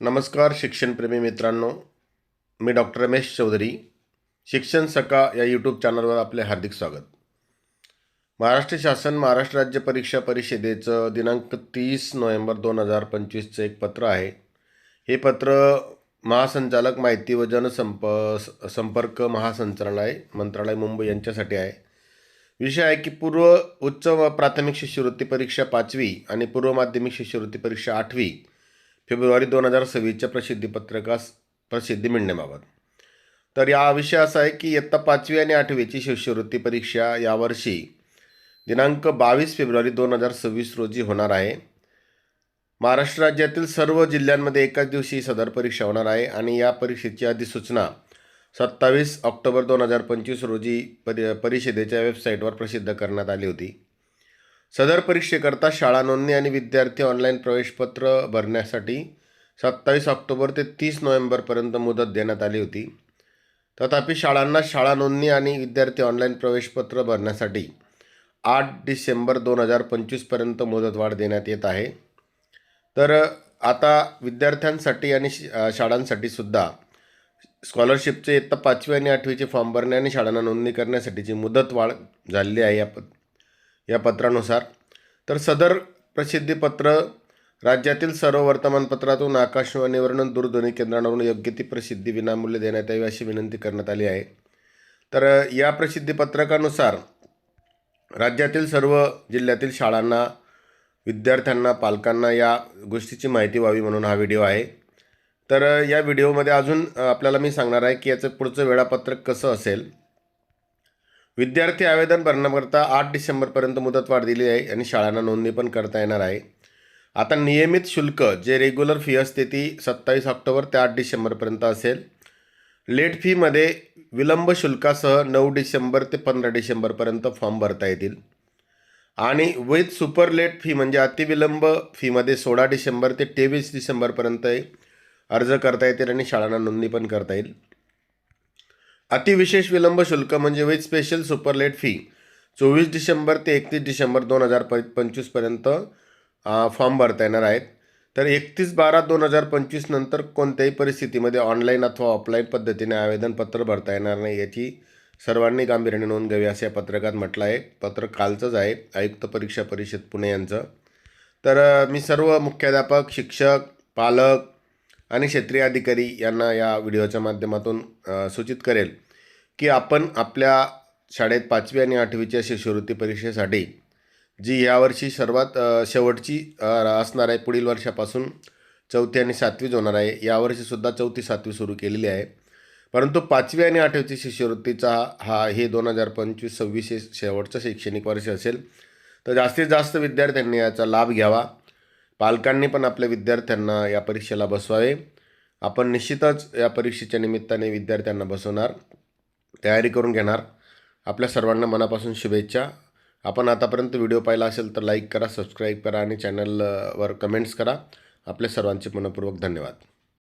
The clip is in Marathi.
नमस्कार शिक्षणप्रेमी मित्रांनो. मी डॉक्टर रमेश चौधरी. शिक्षण सका या यूट्यूब चॅनलवर आपले हार्दिक स्वागत. महाराष्ट्र शासन महाराष्ट्र राज्य परीक्षा परिषदेचं दिनांक तीस नोव्हेंबर दोन हजार पंचवीसचं एक पत्र आहे. हे पत्र महासंचालक माहिती व जनसंप संपर्क महासंचालनालय मंत्रालय मुंबई यांच्यासाठी आहे. विषय आहे की पूर्व उच्च व प्राथमिक शिष्यवृत्ती परीक्षा पाचवी आणि पूर्व माध्यमिक शिष्यवृत्ती परीक्षा आठवी फेब्रुवारी दोन हजार सव्वीसच्या प्रसिद्धीपत्रकास प्रसिद्धी मिळण्याबाबत. तर या विषय असा आहे की इयत्ता पाचवी आणि आठवीची शिष्यवृत्ती परीक्षा यावर्षी दिनांक बावीस फेब्रुवारी दोन हजार सव्वीस रोजी होणार आहे. महाराष्ट्र राज्यातील सर्व जिल्ह्यांमध्ये एकाच दिवशी सदर परीक्षा होणार आहे आणि या परीक्षेची अधिसूचना सत्तावीस ऑक्टोबर दोन हजार पंचवीस रोजी परि परिषदेच्या वेबसाईटवर प्रसिद्ध करण्यात आली होती. सदर परीक्षेकरता शाळा नोंदणी आणि विद्यार्थी ऑनलाईन प्रवेशपत्र भरण्यासाठी सत्तावीस ऑक्टोबर ते तीस नोव्हेंबरपर्यंत मुदत देण्यात आली होती. तथापि शाळांना शाळा नोंदणी आणि विद्यार्थी ऑनलाईन प्रवेशपत्र भरण्यासाठी आठ डिसेंबर दोन हजार पंचवीसपर्यंत मुदतवाढ देण्यात येत आहे. तर आता विद्यार्थ्यांसाठी आणि श- शाळांसाठी सुद्धा स्कॉलरशिपचे इयत्ता पाचवी आणि आठवीचे फॉर्म भरणे आणि शाळांना नोंदणी करण्यासाठीची मुदतवाढ झालेली आहे. या प या पत्रानुसार. तर सदर प्रसिद्धीपत्र राज्यातील सर्व वर्तमानपत्रातून आकाशवाणीवरून दूरध्वनी केंद्रांवरून योग्य ती प्रसिद्धी विनामूल्य देण्यात यावी अशी विनंती करण्यात आली आहे. तर या प्रसिद्धीपत्रकानुसार राज्यातील सर्व जिल्ह्यातील शाळांना विद्यार्थ्यांना पालकांना या गोष्टीची माहिती व्हावी म्हणून हा व्हिडिओ आहे. तर या व्हिडिओमध्ये अजून आपल्याला मी सांगणार आहे की याचं पुढचं वेळापत्रक कसं असेल विद्यार्थी आवेदन भरण्याकरता आठ डिसेंबरपर्यंत मुदतवाढ दिली आहे आणि शाळांना नोंदणी पण करता येणार आहे. आता नियमित शुल्क जे रेग्युलर फी असते ती सत्तावीस ऑक्टोबर ते आठ डिसेंबरपर्यंत असेल. लेट फीमध्ये विलंब शुल्कासह नऊ डिसेंबर ते पंधरा डिसेंबरपर्यंत फॉर्म भरता येतील. आणि विथ सुपर लेट फी म्हणजे अतिविलंब फीमध्ये सोळा डिसेंबर ते तेवीस डिसेंबरपर्यंत अर्ज करता येतील आणि शाळांना नोंदणी पण करता येईल. अतिविशेष विलंब शुल्क म्हणजे with special super late fee. चोवीस डिसेंबर ते एकतीस डिसेंबर दोन हजार प पंचवीसपर्यंत फॉर्म भरता येणार आहेत. तर एकतीस बारा दोन हजार पंचवीस नंतर कोणत्याही परिस्थितीमध्ये ऑनलाईन अथवा ऑफलाईन पद्धतीने आवेदनपत्र भरता येणार नाही याची सर्वांनी गांभीर्याने नोंद घ्यावी असं या पत्रकात म्हटलं आहे. पत्र कालचंच आहे. आयुक्त परीक्षा परिषद पुणे यांचं. तर मी सर्व मुख्याध्यापक शिक्षक पालक आणि क्षेत्रीय अधिकारी यांना या व्हिडिओच्या माध्यमातून सूचित करेल की आपण आपल्या शाळेत पाचवी आणि आठवीच्या शिष्यवृत्ती परीक्षेसाठी जी यावर्षी सर्वात शेवटची असणार आहे पुढील वर्षापासून चौथी आणि सातवीच होणार आहे यावर्षीसुद्धा चौथी सातवी सुरू केलेली आहे. परंतु पाचवी आणि आठवीची शिष्यवृत्तीचा हा हे दोन हजार पंचवीस सव्वीस हे शेवटचं शैक्षणिक वर्ष असेल तर जास्तीत जास्त विद्यार्थ्यांनी याचा लाभ घ्यावा. पालकांनी पण आपल्या विद्यार्थ्यांना या परीक्षेला बसवावे. आपण निश्चितच या परीक्षेच्या निमित्ताने विद्यार्थ्यांना बसवणार तयारी करून घेणार. आपल्या सर्वांना मनापासून शुभेच्छा. आपण आतापर्यंत व्हिडिओ पाहिला असेल तर लाईक करा सबस्क्राईब करा आणि चॅनलवर कमेंट्स करा. आपल्या सर्वांचे मनपूर्वक धन्यवाद.